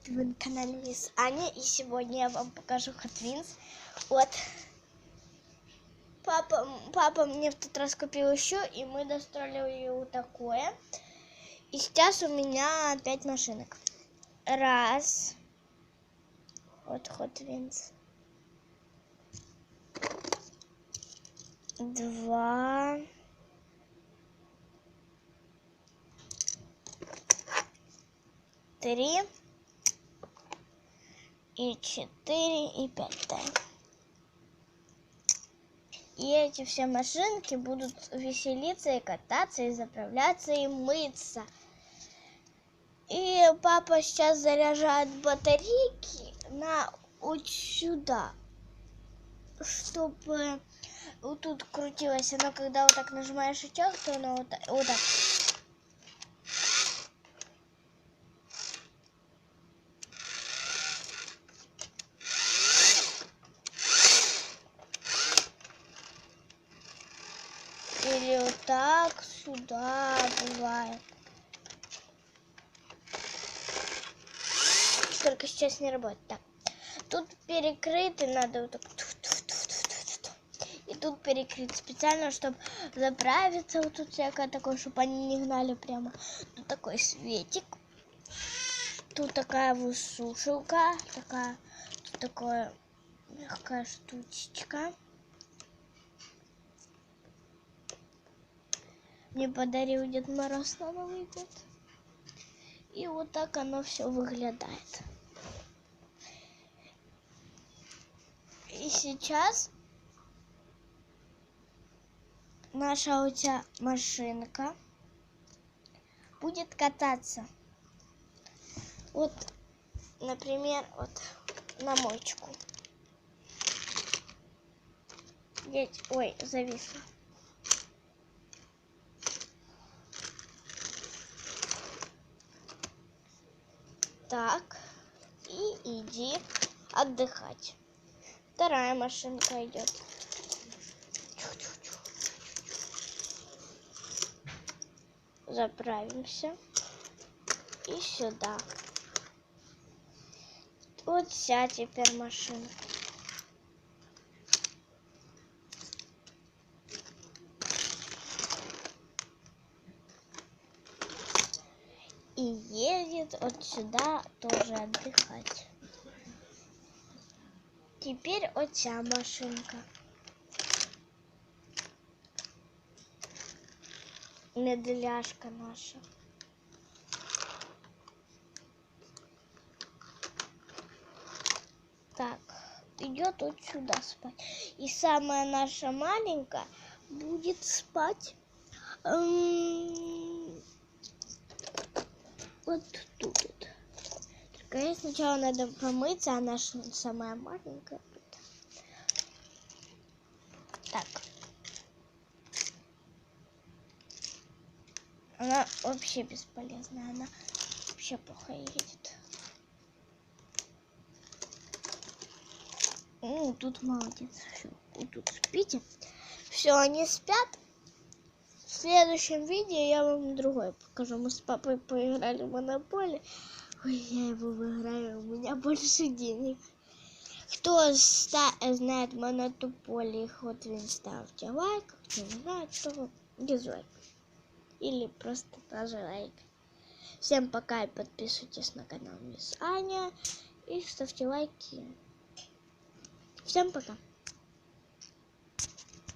привет! Вы на канале Мисс Аня, и сегодня я вам покажу Hot Wheels. Вот. Папа, папа мне в тот раз купил еще, и мы достроили вот такое. И сейчас у меня пять машинок. Раз. Вот Hot Wheels. Два. три и четыре и пять да. И эти все машинки будут веселиться и кататься, и заправляться, и мыться. И папа сейчас заряжает батарейки на вот сюда, чтобы вот тут крутилось. Оно когда вот так нажимаешь рычаг, то оно вот, вот так Или вот так сюда бывает. Только сейчас не работает. Так. Тут перекрыты, надо вот так. И тут перекрыт специально, чтобы заправиться. Вот тут всякое такое, чтобы они не гнали прямо. Тут такой светик. Тут такая высушилка. Такая, тут такая мягкая штучечка. Мне подарил Дед Мороз на Новый год. И вот так оно все выглядает. И сейчас наша у тебя машинка будет кататься. Вот, например, вот на мойчку. Ой, зависла. Так, и иди отдыхать. Вторая машинка идет. Заправимся. И сюда. Вот вся теперь машинка. И едет вот сюда тоже отдыхать. Теперь вот вся машинка. Медляшка наша. Так, идет вот сюда спать. И самая наша маленькая будет спать. Эм вот тут. Только сначала надо помыться, она самая маленькая. Так. Она вообще бесполезная, она вообще плохо едет. Ну, тут молодец. Все, вот тут спите. Все, они спят следующем видео я вам другой покажу. Мы с папой поиграли в Монополи. Ой, я его выиграю, у меня больше денег. Кто знает Монополи, вот вы ставьте лайк. Кто не знает, то дизлайк. Или просто даже лайк. Всем пока и подписывайтесь на канал Мисс Аня. И ставьте лайки. Всем пока.